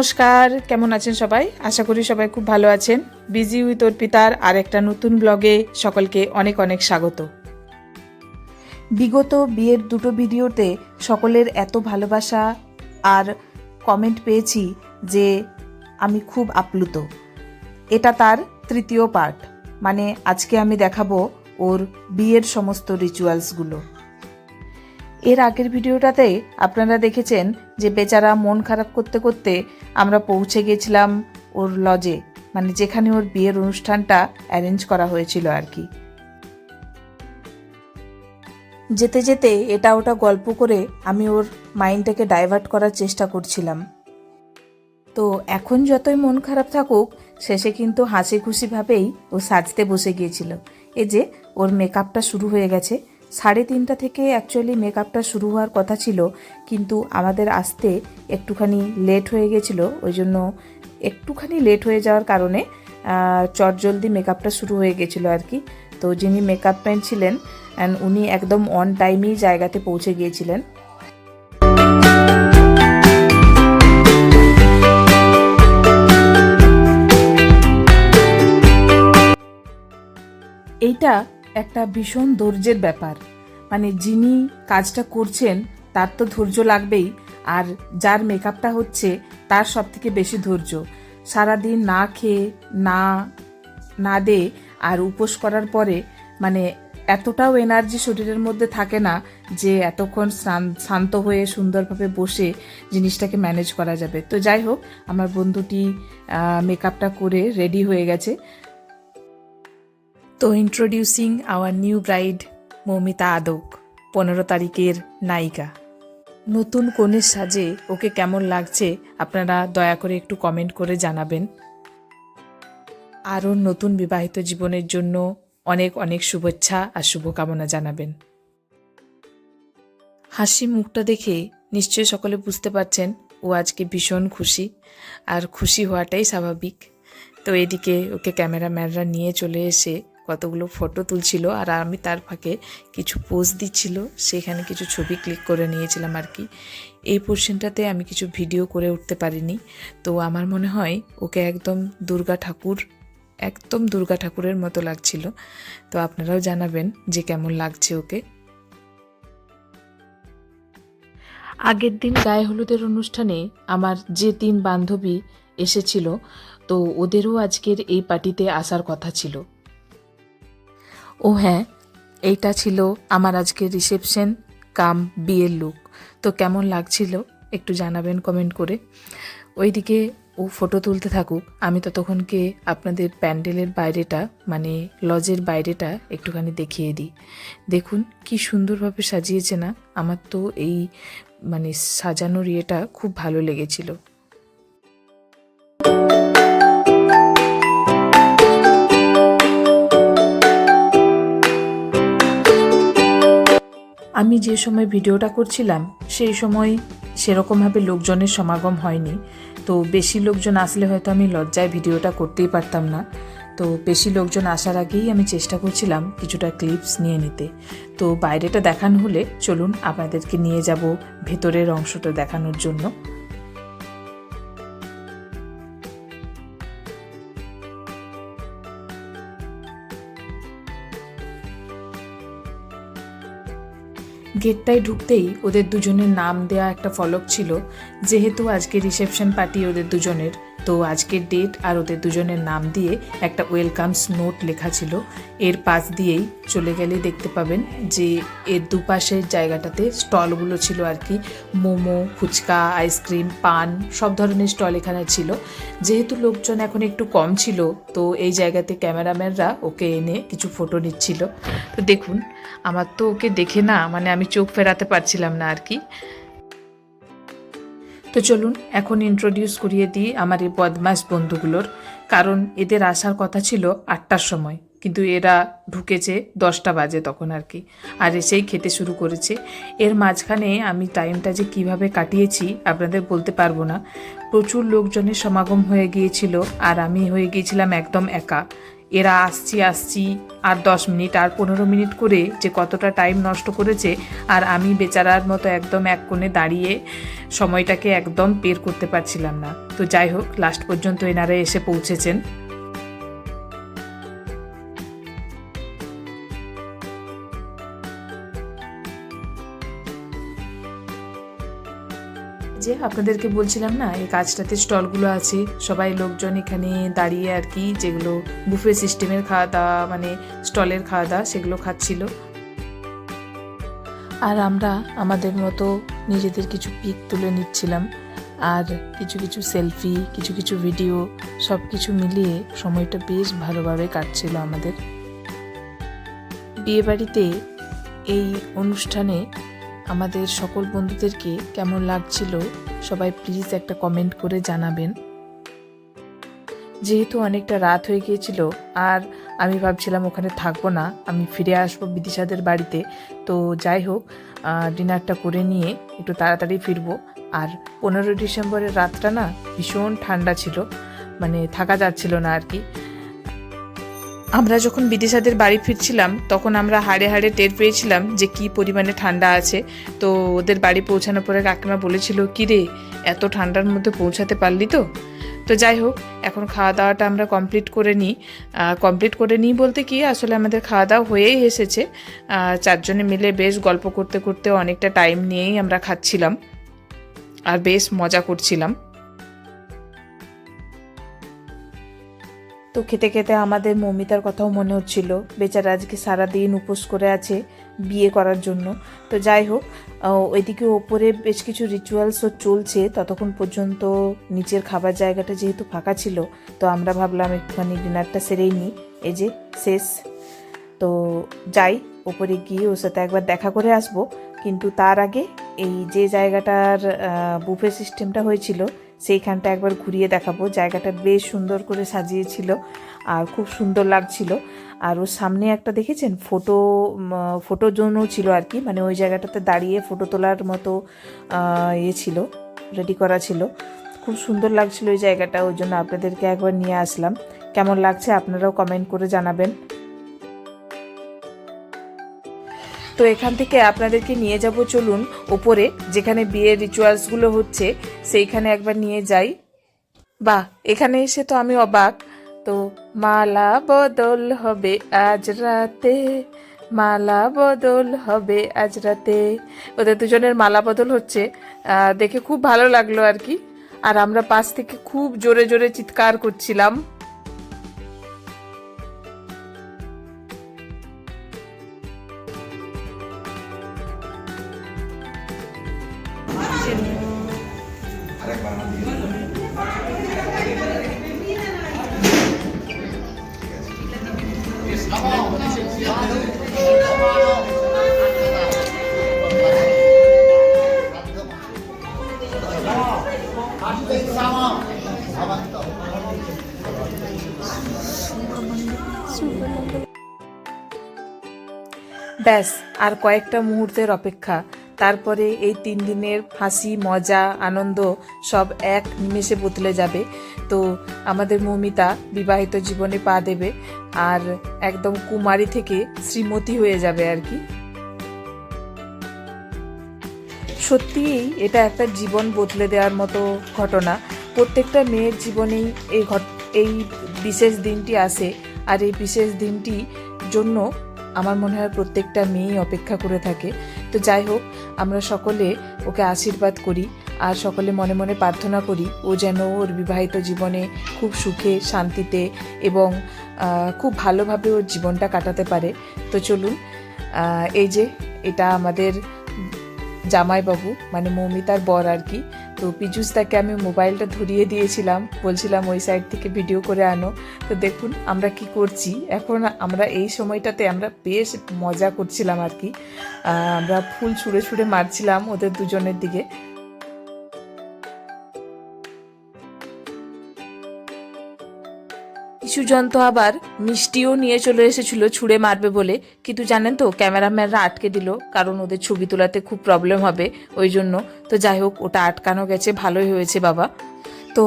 নমস্কার, কেমন আছেন সবাই? আশা করি সবাই খুব ভালো আছেন। বিজি উইথ অর্পিতার আর একটা নতুন ব্লগে সকলকে অনেক অনেক স্বাগত। বিগত বিয়ের দুটো ভিডিওতে সকলের এত ভালোবাসা আর কমেন্ট পেয়েছি যে আমি খুব আপ্লুত। এটা তার তৃতীয় পার্ট মানে আজকে আমি দেখাবো ওর বিয়ের সমস্ত রিচুয়ালসগুলো এর আগের ভিডিওটাতে আপনারা দেখেছেন যে বেচারা মন খারাপ করতে করতে আমরা পৌঁছে গেছিলাম ওর লজে মানে যেখানে ওর বিয়ের অনুষ্ঠানটা অ্যারেঞ্জ করা হয়েছিল আর কি। যেতে যেতে এটা ওটা গল্প করে আমি ওর মাইন্ডটাকে ডাইভার্ট করার চেষ্টা করছিলাম। তো এখন যতই মন খারাপ থাকুক, শেষে কিন্তু হাসি খুশিভাবেই ও সাজতে বসে গিয়েছিল। এ যে ওর মেকআপটা শুরু হয়ে গেছে। সাড়ে তিনটা থেকে অ্যাকচুয়ালি মেকআপটা শুরু হওয়ার কথা ছিল, কিন্তু আমাদের আসতে একটুখানি লেট হয়ে গেছিল, ওই জন্য একটুখানি লেট হয়ে যাওয়ার কারণে চটজলদি মেকআপটা শুরু হয়ে গেছিল আর কি। তো যিনি মেকআপ ম্যান ছিলেন অ্যান্ড উনি একদম অন টাইমেই জায়গাতে পৌঁছে গিয়েছিলেন। এইটা একটা ভীষণ ধৈর্যের ব্যাপার। মানে যিনি কাজটা করছেন, তার তো ধৈর্য লাগবেই, আর যার মেকআপটা হচ্ছে, তার সব থেকে বেশি ধৈর্য। সারাদিন না খেয়ে, না না দে, আর উপোস করার পরে মানে এতটাও এনার্জি শরীরের মধ্যে থাকে না যে এতক্ষণ শান্ত হয়ে সুন্দরভাবে বসে জিনিসটাকে ম্যানেজ করা যাবে। তো যাই হোক, আমার বন্ধুটি মেকআপটা করে রেডি হয়ে গেছে। তো introducing our new bride Moumita Adak, পনেরো তারিখের নায়িকা। নতুন কনের সাজে ওকে কেমন লাগছে আপনারা দয়া করে একটু কমেন্ট করে জানাবেন। আরও নতুন বিবাহিত জীবনের জন্য অনেক অনেক শুভেচ্ছা আর শুভকামনা জানাবেন। হাসি মুখটা দেখে নিশ্চয়ই সকলে বুঝতে পারছেন, ও আজকে ভীষণ খুশি আর খুশি হওয়াটাই স্বাভাবিক। তো এদিকে ওকে ক্যামেরাম্যানরা নিয়ে চলে এসে কতগুলো ফটো তুলছিল আর আমি তার ফাঁকে কিছু পোজ দিচ্ছিল, সেখানে কিছু ছবি ক্লিক করে নিয়েছিলাম আর কি। এই পোর্শনটাতে আমি কিছু ভিডিও করে উঠতে পারিনি। তো আমার মনে হয় ওকে একদম দুর্গা ঠাকুর, একদম দুর্গা ঠাকুরের মতো লাগছিল। তো আপনারাও জানাবেন যে কেমন লাগছে ওকে। আগের দিন গায়ে হলুদের অনুষ্ঠানে আমার যে তিন বান্ধবী এসেছিল, তো ওদেরও আজকের এই পার্টিতে আসার কথা ছিল। ও হ্যাঁ এইটা ছিল আমার আজকের রিসেপশন কাম বিয়ের লুক তো কেমন লাগছিল একটু জানাবেন কমেন্ট করে। ওইদিকে ও ফটো তুলতে থাকুক, আমি ততক্ষণকে আপনাদের প্যান্ডেলের বাইরেটা মানে লজের বাইরেটা একটুখানি দেখিয়ে দিই। দেখুন কি সুন্দরভাবে সাজিয়েছে না, আমার তো এই মানে সাজানোর ইয়েটা খুব ভালো লেগেছিল। আমি যে সময় ভিডিওটা করছিলাম, সেই সময় সেরকমভাবে লোকজনের সমাগম হয়নি। তো বেশি লোকজন আসলে হয়তো আমি লজ্জায় ভিডিওটা করতেই পারতাম না। তো বেশি লোকজন আসার আগেই আমি চেষ্টা করছিলাম কিছুটা ক্লিপস নিয়ে নিতে। তো বাইরেটা দেখানো হলে চলুন আপনাদেরকে নিয়ে যাব, ভেতরের অংশটা দেখানোর জন্য। গেটটায় ঢুকতেই ওদের দুজনের নাম দেয়া একটা ফলক ছিল, যেহেতু আজকে রিসেপশন পার্টি ওদের দুজনের। তো আজকের ডেট আর ওদের দুজনের নাম দিয়ে একটা ওয়েলকামস নোট লেখা ছিল। এর পাশ দিয়েই চলে গেলে দেখতে পাবেন যে এর দুপাশের জায়গাটাতে স্টলগুলো ছিল আর কি। মোমো, ফুচকা আইসক্রিম পান সব ধরনের স্টল এখানে ছিল। যেহেতু লোকজন এখন একটু কম ছিল, তো এই জায়গাতে ক্যামেরাম্যানরা ওকে এনে কিছু ফটো নিচ্ছিল। তো দেখুন, আমার তো ওকে দেখে না মানে আমি চোখ ফেরাতে পারছিলাম না আর কি। তো চলুন এখন ইন্ট্রোডিউস করিয়ে দিই আমার এই বদমাস বন্ধুগুলোর, কারণ এদের আসার কথা ছিল আটটার সময়, কিন্তু এরা ঢুকেছে দশটা বাজে তখন আর কি, আর এসেই খেতে শুরু করেছে। এর মাঝখানে আমি টাইমটা যে কীভাবে কাটিয়েছি আপনাদের বলতে পারব না। প্রচুর লোকজনের সমাগম হয়ে গিয়েছিল, আর আমি হয়ে গিয়েছিলাম একদম একা। এরা আসছি আসছি আর দশ মিনিট আর পনেরো মিনিট করে যে কতটা টাইম নষ্ট করেছে আর আমি বেচারার মতো একদম এক কোণে দাঁড়িয়ে সময়টাকে একদম বের করতে পারছিলাম না। তো যাই হোক লাস্ট পর্যন্ত এনারা এসে পৌঁছেছেন। যে আপনাদেরকে বলছিলাম না, এই কাজটাতে স্টলগুলো আছে, সবাই লোকজন এখানে দাঁড়িয়ে আর কি যেগুলো বুফে সিস্টেমের খাওয়া দাওয়া মানে স্টলের খাওয়া দাওয়া সেগুলো খাচ্ছিল। আর আমরা আমাদের মতো নিজেদের কিছু পিক তুলে নিচ্ছিলাম। আর কিছু কিছু সেলফি, কিছু কিছু ভিডিও সব কিছু মিলিয়ে সময়টা বেশ ভালোভাবে কাটছিল আমাদের। বিয়েবাড়িতে এই অনুষ্ঠানে আমাদের সকল বন্ধুদেরকে কেমন লাগছিল সবাই প্লিজ একটা কমেন্ট করে জানাবেন। যেহেতু অনেকটা রাত হয়ে গিয়েছিল, আর আমি ভাবছিলাম ওখানে থাকব না, আমি ফিরে আসব বিদিশাদের বাড়িতে। তো যাই হোক ডিনারটা করে নিয়ে একটু তাড়াতাড়ি ফিরবো। আর পনেরোই ডিসেম্বরের রাতটা না ভীষণ ঠান্ডা ছিল মানে থাকা যাচ্ছিল না আর কি। আমরা যখন বিদেশাদের বাড়ি ফিরছিলাম, তখন আমরা হাড়ে হাড়ে টের পেয়েছিলাম যে কি পরিমাণে ঠান্ডা আছে। তো ওদের বাড়ি পৌঁছানোর পরে কাকিমা বলেছিল কি রে এত ঠান্ডার মধ্যে পৌঁছাতে পারলি তো? তো যাই হোক, এখন খাওয়া দাওয়াটা আমরা কমপ্লিট করে নিই। কমপ্লিট করে নিই বলতে কি, আসলে আমাদের খাওয়া দাওয়া হয়েই এসেছে। চারজনে মিলে বেশ গল্প করতে করতে অনেকটা টাইম নিয়েই আমরা খাচ্ছিলাম। আর বেশ মজা করছিলাম। তো খেতে খেতে আমাদের মমিতার কথাও মনে হচ্ছিল, বেচারা আজকে সারাদিন উপোস করে আছে বিয়ে করার জন্য। তো যাই হোক ওইদিকে ওপরে বেশ কিছু রিচুয়ালসও চলছে, ততক্ষণ পর্যন্ত নিচের খাবার জায়গাটা যেহেতু ফাঁকা ছিল, তো আমরা ভাবলাম একটুখানি ডিনারটা সেরেই নিই। এই যে, শেষ। তো যাই, ওপরে গিয়ে ওর সাথে একবার দেখা করে আসব। কিন্তু তার আগে এই যে জায়গাটার বুফে সিস্টেমটা হয়েছিল সেইখানটা একবার ঘুরিয়ে দেখাবো। জায়গাটা বেশ সুন্দর করে সাজিয়েছিল আর খুব সুন্দর লাগছিল। আর ওর সামনে একটা দেখেছেন? ফটো ফটো জোনও ছিল আর কি। মানে ওই জায়গাটাতে দাঁড়িয়ে ফটো তোলার মতো ইয়ে ছিল রেডি করা ছিল। খুব সুন্দর লাগছিল ওই জায়গাটা, ওই জন্য আপনাদেরকে একবার নিয়ে আসলাম। কেমন লাগছে আপনারাও কমেন্ট করে জানাবেন। তো এখান থেকে আপনাদেরকে নিয়ে যাব, চলুন। ওপরে, যেখানে বিয়ের রিচুয়ালসগুলো হচ্ছে, সেইখানে একবার নিয়ে যাই। বাহ, এখানে এসে তো আমি অবাক। তো মালা বদল হবে আজ রাতে, মালা বদল হবে আজ রাতে। ওদের দুজনের মালা বদল হচ্ছে। দেখে খুব ভালো লাগল আর কি। আর আমরা পাশ থেকে খুব জোরে জোরে চিৎকার করছিলাম। ব্যাস আর কয়েকটা মুহূর্তের অপেক্ষা। তারপরে এই তিন দিনের হাসি, মজা, আনন্দ সব এক নিমেষে বদলে যাবে। তো আমাদের মৌমিতা বিবাহিত জীবনে পা দেবে আর একদম কুমারী থেকে শ্রীমতী হয়ে যাবে আর কি। সত্যিই এটা একটা জীবন বদলে দেওয়ার মতো ঘটনা। প্রত্যেকটা মেয়ের জীবনেই এই ঘট, এই বিশেষ দিনটি আসে আর এই বিশেষ দিনটি জন্য আমার মনে হয় প্রত্যেকটা মেয়েই অপেক্ষা করে থাকে। তো যাই হোক, আমরা সকলে ওকে আশীর্বাদ করি আর সকলে মনে মনে প্রার্থনা করি, ও যেন ওর বিবাহিত জীবনে খুব সুখে, শান্তিতে এবং খুব ভালোভাবে ওর জীবনটা কাটাতে পারে। তো চলুন এই যে এটা আমাদের জামাইবাবু মানে মৌমিতার বর আর কি তো পিজুস তাকে আমি মোবাইলটা ধরিয়ে দিয়েছিলাম। বলছিলাম, ওই সাইড থেকে ভিডিও করে আনো। তো দেখুন, আমরা কি করছি? এখন আমরা এই সময়টাতে আমরা বেশ মজা করছিলাম আর কি। আমরা ফুল ছুঁড়ে ছুঁড়ে মারছিলাম ওদের দুজনের দিকে। কিছু জন তো আবার মিষ্টিও নিয়ে চলে এসেছিল, ছুঁড়ে মারবে বলে। কিন্তু জানেন তো, ক্যামেরাম্যানরা আটকে দিল, কারণ ওদের ছবি তোলাতে খুব প্রবলেম হবে, ওই জন্য। তো যাই হোক, ওটা আটকানো গেছে, ভালোই হয়েছে বাবা। তো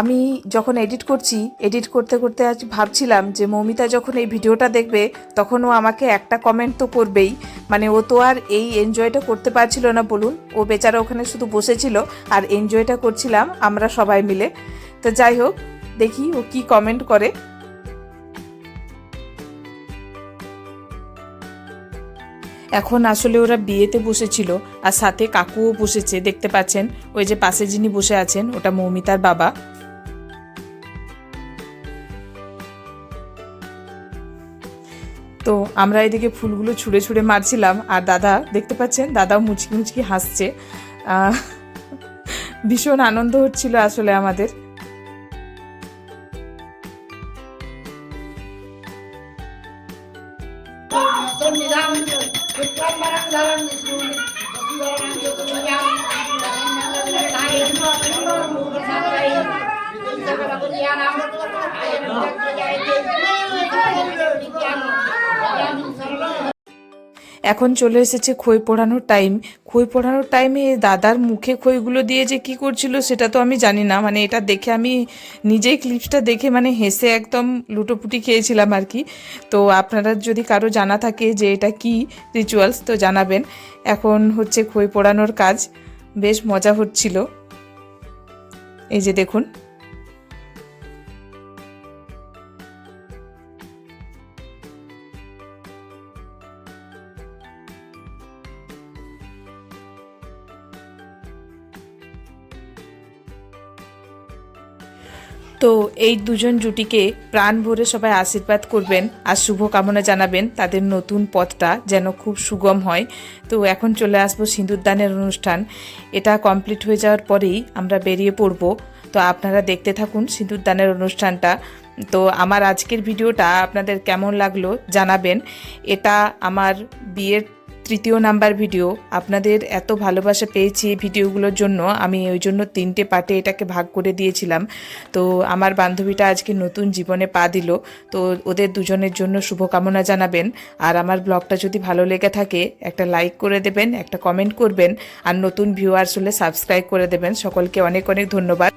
আমি যখন এডিট করছি এডিট করতে করতে আজ ভাবছিলাম যে মৌমিতা যখন এই ভিডিওটা দেখবে, তখন ও আমাকে একটা কমেন্ট তো করবেই। মানে ও তো আর এই এনজয়টা করতে পারছিল না বলুন, ও বেচারা ওখানে শুধু বসেছিল, আর এনজয়টা করছিলাম আমরা সবাই মিলে। তো যাই হোক দেখি ও কি কমেন্ট করে। এখন আসলে ওরা বিয়েতে বসেছিল আর সাথে কাকুও বসেছে, দেখতে পাচ্ছেন? ওই যে পাশে যিনি বসে আছেন, ওটা মৌমিতার বাবা। তো আমরা এদিকে ফুলগুলো ছুঁড়ে ছুঁড়ে মারছিলাম, আর দাদা, দেখতে পাচ্ছেন? দাদাও মুচকি মুচকি হাসছে। ভীষণ আনন্দ হচ্ছিল আসলে আমাদের। এখন চলে এসেছে খই পোড়ানোর টাইম খই পোড়ানোর টাইমে দাদার মুখে খইগুলো দিয়ে যে কি করছিল সেটা তো আমি জানি না। মানে এটা দেখে আমি নিজেই ক্লিপসটা দেখে মানে হেসে একদম লুটোপুটি খেয়েছিলাম আর কি। তো আপনারা যদি কারও জানা থাকে যে এটা কি রিচুয়ালস তো জানাবেন। এখন হচ্ছে খই পোড়ানোর কাজ। বেশ মজা হচ্ছিল। এই যে দেখুন। তো এই দুজন জুটিকে প্রাণ ভরে সবাই আশীর্বাদ করবেন আর শুভকামনা জানাবেন তাদের নতুন পথটা যেন খুব সুগম হয়। তো এখন চলে আসব সিঁদুরদানের অনুষ্ঠান। এটা কমপ্লিট হয়ে যাওয়ার পরেই আমরা বেরিয়ে পড়ব। তো আপনারা দেখতে থাকুন সিঁদুরদানের অনুষ্ঠানটা। তো আমার আজকের ভিডিওটা আপনাদের কেমন লাগল জানাবেন। এটা আমার বিয়ের তৃতীয় নাম্বার ভিডিও। আপনাদের এত ভালোবাসা পেয়েছি এই ভিডিওগুলোর জন্য, আমি ওই জন্য তিনটে পার্টে এটাকে ভাগ করে দিয়েছিলাম। তো আমার বান্ধবীটা আজকে নতুন জীবনে পা দিল, তো ওদের দুজনের জন্য শুভকামনা জানাবেন। আর আমার ব্লগটা যদি ভালো লেগে থাকে, একটা লাইক করে দেবেন, একটা কমেন্ট করবেন, আর নতুন ভিউয়ার্স হলে সাবস্ক্রাইব করে দেবেন। সকলকে অনেক অনেক ধন্যবাদ।